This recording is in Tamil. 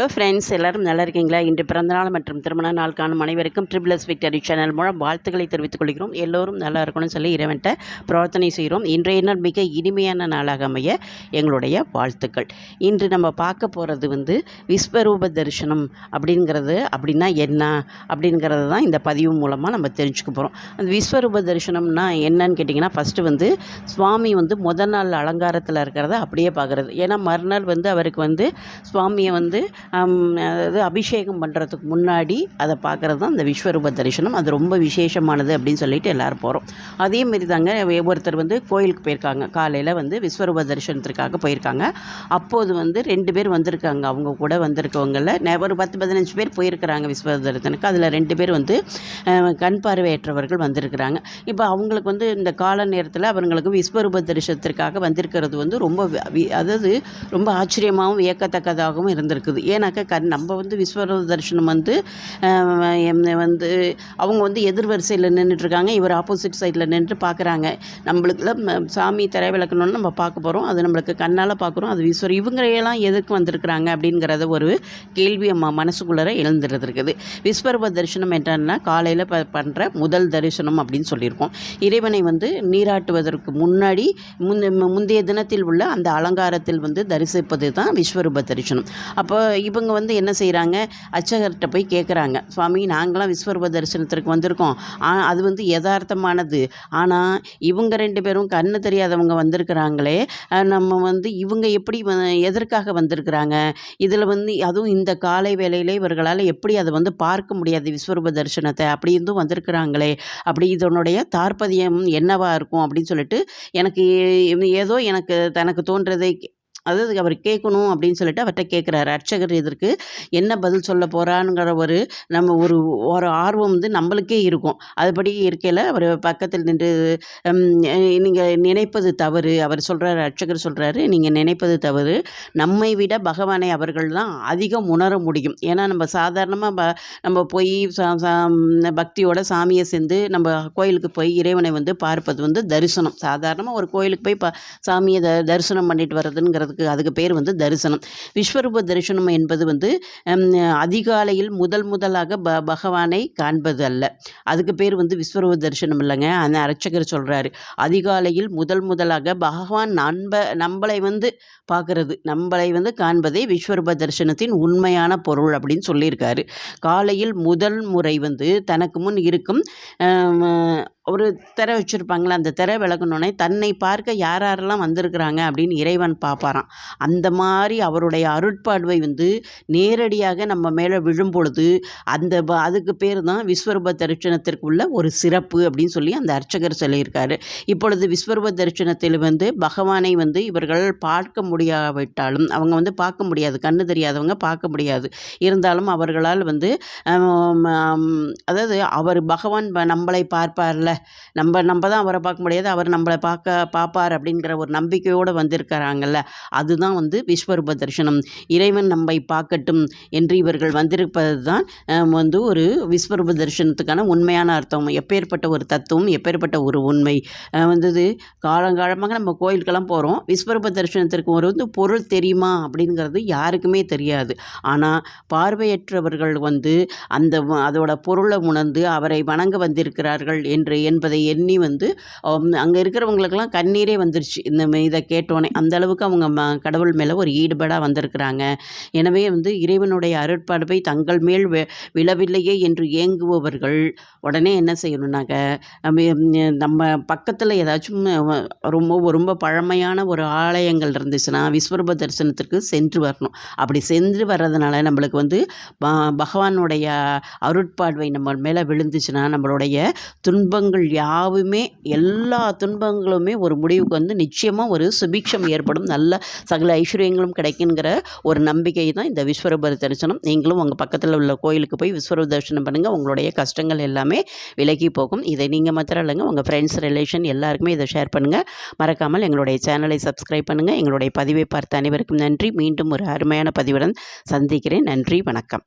ஹலோ ஃப்ரெண்ட்ஸ் எல்லோரும் நல்லா இருக்கீங்களா? இன்று பிறந்தநாள் மற்றும் திருமண நாள் காணும் அனைவருக்கும் ட்ரிபிள் எஸ் விக்டரி சேனல் மூலம் வாழ்த்துக்களை தெரிவித்துக் கொள்கிறோம். எல்லோரும் நல்லா இருக்கணும்னு சொல்லி இறைவன்ட்ட பிரார்த்தனை செய்கிறோம். இன்றைய நாள் மிக இனிமையான நாளாக அமைய எங்களுடைய வாழ்த்துக்கள். இன்று நம்ம பார்க்க போகிறது வந்து விஸ்வரூப தரிசனம் அப்படிங்கிறது. அப்படின்னா என்ன? அப்படிங்கிறது தான் இந்த பதிவு மூலமாக நம்ம தெரிஞ்சுக்க போகிறோம் அந்த விஸ்வரூப தரிசனம்னா என்னன்னு கேட்டிங்கன்னா ஃபஸ்ட்டு வந்து சுவாமி வந்து முதல் நாள் அலங்காரத்தில் இருக்கிறத அப்படியே பார்க்குறது. ஏன்னா மறுநாள் வந்து அவருக்கு வந்து சுவாமியை வந்து அதாவது அபிஷேகம் பண்ணுறதுக்கு முன்னாடி அதை பார்க்குறது தான் அந்த விஸ்வரூப தரிசனம். அது ரொம்ப விசேஷமானது அப்படின்னு சொல்லிட்டு எல்லோரும் போகிறோம் அதே மாரி தாங்க ஒருத்தர் வந்து கோயிலுக்கு போயிருக்காங்க. காலையில் வந்து விஸ்வரூப தரிசனத்திற்காக போயிருக்காங்க. அப்போது வந்து ரெண்டு பேர் வந்திருக்காங்க. அவங்க கூட வந்திருக்கவங்கள நெ- ஒரு பத்து பதினஞ்சு பேர் போயிருக்கிறாங்க விஸ்வ தரிசனுக்கு அதில் ரெண்டு பேர் வந்து கண் பார்வையற்றவர்கள் வந்திருக்கிறாங்க. இப்போ அவங்களுக்கு வந்து இந்த கால நேரத்தில் அவங்களுக்கு விஸ்வரூப தரிசனத்திற்காக வந்திருக்கிறது வந்து ரொம்ப அதாவது ரொம்ப ஆச்சரியமாகவும் வியக்கத்தக்கதாகவும் இருந்திருக்குது. ஏன்னாக்கா கண் நம்ம வந்து விஸ்வரூப தரிசனம் வந்து வந்து அவங்க வந்து எதிர்வரிசையில் நின்றுட்டுருக்காங்க இவர் ஆப்போசிட் சைடில் நின்று பார்க்குறாங்க நம்மளுக்குலாம் சாமி திரை விளக்கணும்னு நம்ம பார்க்க போகிறோம் அது நம்மளுக்கு கண்ணால் பார்க்குறோம் அது விஸ்வரம் இவங்களையெல்லாம் எதுக்கு வந்திருக்கிறாங்க அப்படிங்கிறத ஒரு கேள்வி அம்மா மனசுக்குள்ளே எழுந்துட்டு இருக்குது விஸ்வரூப தரிசனம் என்னன்னா காலையில் ப பண்ணுற முதல் தரிசனம் அப்படின்னு சொல்லியிருக்கோம். இறைவனை வந்து நீராட்டுவதற்கு முன்னாடி முந்தைய தினத்தில் உள்ள அந்த அலங்காரத்தில் வந்து தரிசிப்பது தான் விஸ்வரூப தரிசனம் அப்போ இவங்க வந்து என்ன செய்கிறாங்க அச்சகர்கிட்ட போய் கேட்குறாங்க சுவாமி நாங்களாம் விஸ்வரூப தரிசனத்திற்கு வந்திருக்கோம். அது வந்து யதார்த்தமானது. ஆனால் இவங்க ரெண்டு பேரும் கண்ணு தெரியாதவங்க வந்திருக்கிறாங்களே. நம்ம வந்து இவங்க எப்படி வ- எதற்காக வந்திருக்கிறாங்க? இதில் வந்து அதுவும் இந்த காலை வேலையில் இவர்களால் எப்படி அதை வந்து பார்க்க முடியாது விஸ்வரூப தரிசனத்தை? அப்படி இருந்தும் வந்திருக்கிறாங்களே. அப்படி இதனுடைய தார்ப்பதியம் என்னவா இருக்கும்? அப்படின்னு சொல்லிட்டு எனக்கு ஏதோ எனக்கு தனக்கு தோன்றதை அதாவது அவர் கேட்கணும் அப்படின்னு சொல்லிட்டு அவர்கிட்ட கேட்குறாரு. அர்ச்சகர் இதற்கு என்ன பதில் சொல்ல போகிறாங்கிற ஒரு நம்ம ஒரு ஒரு ஆர்வம் வந்து நம்மளுக்கே இருக்கும். அதுபடி இருக்கையில் அவர் பக்கத்தில் நின்று நீங்கள் நினைப்பது தவறு. அவர் சொல்கிறாரு அர்ச்சகர் சொல்கிறாரு நீங்கள் நினைப்பது தவறு. நம்மை விட பகவானை அவர்கள் தான் அதிகம் உணர முடியும். ஏன்னா நம்ம சாதாரணமாக ப நம்ம போய் சா- சா- பக்தியோட சாமியை சேர்ந்து நம்ம கோயிலுக்கு போய் இறைவனை வந்து பார்ப்பது வந்து தரிசனம். சாதாரணமாக ஒரு கோயிலுக்கு போய் ப சாமியை த தரிசனம் பண்ணிட்டு வர்றதுங்கிறது அதுக்கு பேர் வந்து தரிசனம். விஸ்வரூப தரிசனம் என்பது வந்து அதிகாலையில் முதல் முதலாக ப பகவானை காண்பது அல்ல. அதுக்கு பேர் வந்து விஸ்வரூப தரிசனம் இல்லைங்க. அந்த அர்ச்சகர் சொல்கிறாரு அதிகாலையில் முதல் முதலாக பகவான் நண்ப நம்மளை வந்து பார்க்கறது. நம்மளை வந்து காண்பதே விஸ்வரூப தரிசனத்தின் உண்மையான பொருள் அப்படின்னு சொல்லியிருக்காரு. காலையில் முதல் முறை வந்து தனக்கு முன் இருக்கும் ஒரு திரை வச்சுருப்பாங்களே அந்த திரை விளக்கணுன்னே தன்னை பார்க்க யார் யாரெல்லாம் வந்திருக்கிறாங்க அப்படின்னு இறைவன் பார்ப்பாராம். அந்த மாதிரி அவருடைய அருட்பார்வை வந்து நேரடியாக நம்ம மேலே விழும் பொழுது அந்த ப- அதுக்கு பேர் தான் விஸ்வரூப தரிசனத்திற்கு உள்ள ஒரு சிறப்பு அப்படின்னு சொல்லி அந்த அர்ச்சகர் சொல்லியிருக்காரு. இப்பொழுது விஸ்வரூப தரிசனத்தில் வந்து பகவானை வந்து இவர்கள் பார்க்க முடியாவிட்டாலும் அவங்க வந்து பார்க்க முடியாது கண்ணு தெரியாதவங்க பார்க்க முடியாது. இருந்தாலும் அவர்களால் வந்து அதாவது அவர் பகவான் நம்மளை பார்ப்பார்ல நம்ம நம்ம தான் அவரை பார்க்க முடியாது. அவர் நம்மளை பார்க்க பார்ப்பார் அப்படிங்கிற ஒரு நம்பிக்கையோடு வந்திருக்கிறாங்கல்ல. அதுதான் வந்து விஸ்வரூப தரிசனம். இறைவன் நம்மை பார்க்கட்டும் என்று இவர்கள் வந்திருப்பது தான் வந்து ஒரு விஸ்வரூப தரிசனத்துக்கான உண்மையான அர்த்தம். எப்பேற்பட்ட ஒரு தத்துவம் எப்பேற்பட்ட ஒரு உண்மை. வந்தது காலங்காலமாக நம்ம கோயிலுக்கெல்லாம் போகிறோம் விஸ்வரூப தரிசனத்திற்கு ஒரு வந்து பொருள் தெரியுமா அப்படிங்கிறது யாருக்குமே தெரியாது. ஆனால் பார்வையற்றவர்கள் வந்து அந்த அதோட பொருளை உணர்ந்து அவரை வணங்க வந்திருக்கிறார்கள் என்று என்பதை எண்ணி வந்து அங்கே இருக்கிறவங்களுக்கெல்லாம் கண்ணீரே வந்துருச்சு. இந்த இதை கேட்டோன்னே அந்த அளவுக்கு அவங்க ம கடவுள் மேலே ஒரு ஈடுபாடாக வந்திருக்கிறாங்க. எனவே வந்து இறைவனுடைய அருட்பாடுவை தங்கள் மேல் விழவில்லையே என்று ஏங்குபவர்கள் உடனே என்ன செய்யணுன்னாக்க நம்ம பக்கத்தில் ஏதாச்சும் ரொம்ப ரொம்ப பழமையான ஒரு ஆலயங்கள் இருந்துச்சுன்னா விஸ்வரூப தரிசனத்திற்கு சென்று வரணும். அப்படி சென்று வர்றதுனால நம்மளுக்கு வந்து பகவானுடைய அருட்பார்வை நம்ம மேலே விழுந்துச்சுன்னா நம்மளுடைய துன்பங்கள் துன்பங்கள் யாவுமே எல்லா துன்பங்களுமே ஒரு முடிவுக்கு வந்து நிச்சயமாக ஒரு சுபிக்ஷம் ஏற்படும். நல்ல சகல ஐஸ்வர்யங்களும் கிடைக்குங்கிற ஒரு நம்பிக்கை தான் இந்த விஸ்வரூப தரிசனம். நீங்களும் உங்கள் பக்கத்தில் உள்ள கோயிலுக்கு போய் விஸ்வரூப தரிசனம் பண்ணுங்கள் உங்களுடைய கஷ்டங்கள் எல்லாமே விலகி போகும். இதை நீங்கள் மாத்திரம் இல்லைங்க உங்கள் ஃப்ரெண்ட்ஸ் ரிலேஷன் எல்லாருக்குமே இதை ஷேர் பண்ணுங்கள் மறக்காமல் எங்களுடைய சேனலை சப்ஸ்கிரைப் பண்ணுங்கள் எங்களுடைய பதிவை பார்த்த அனைவருக்கும் நன்றி. மீண்டும் ஒரு அருமையான பதிவுடன் சந்திக்கிறேன். நன்றி வணக்கம்.